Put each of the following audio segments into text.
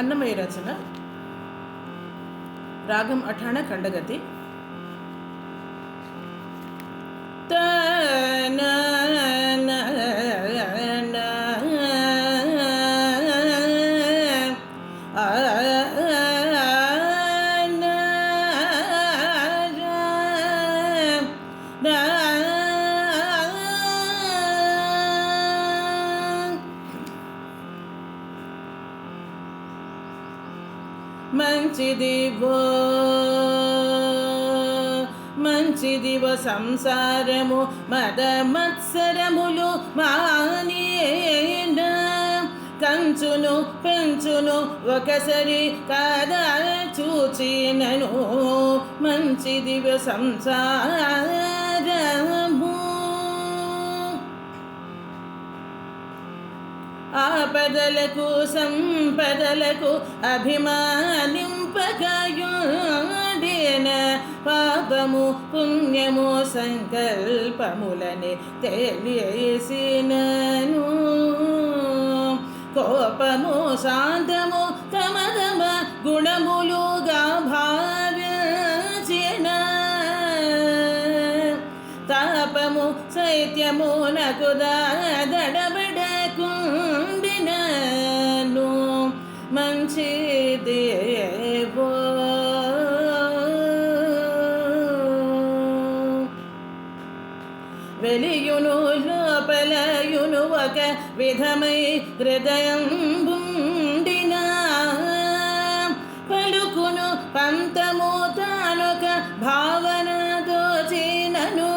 అన్నమయ రచన రాగం అఠాణ ఖండగతి. మంచిదివో మంచిదివ సంసారము మద మత్సరములు మానేన? కంచును పెంచును ఒకసారి కాదా చూచినను మంచిదివ సంసార ఆపదలకు సంపదలకు అభిమానింపకయుండిన పాపము పుణ్యము సంకల్పములని తెలియసినను కోపము శాంతము తమదమ గుణములుగా భావించిన. తాపము శైత్యము నకు నను మంచి దేవో వెలియును లోపలయును ఒక విధమై హృదయం బుండిన పలుకును పంతము తానొక భావన దోచినను.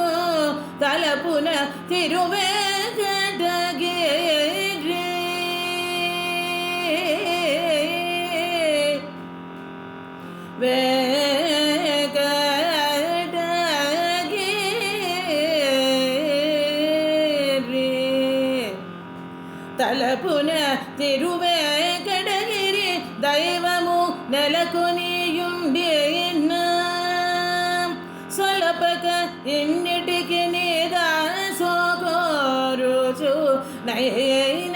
తలపున తిరువే వేగటగిరి తలపున తిరువేగడగిరి దైవము నెలకొనియుండేన సొలపక ఇన్నిటికి నీదాసోకోరుచు నయైన మంచిదివో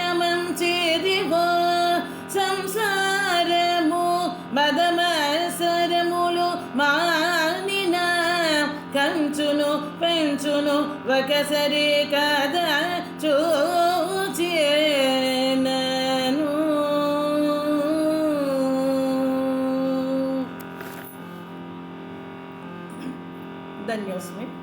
పెంచును ఒకసారి కదా చూచేనను. ధన్యోస్మి.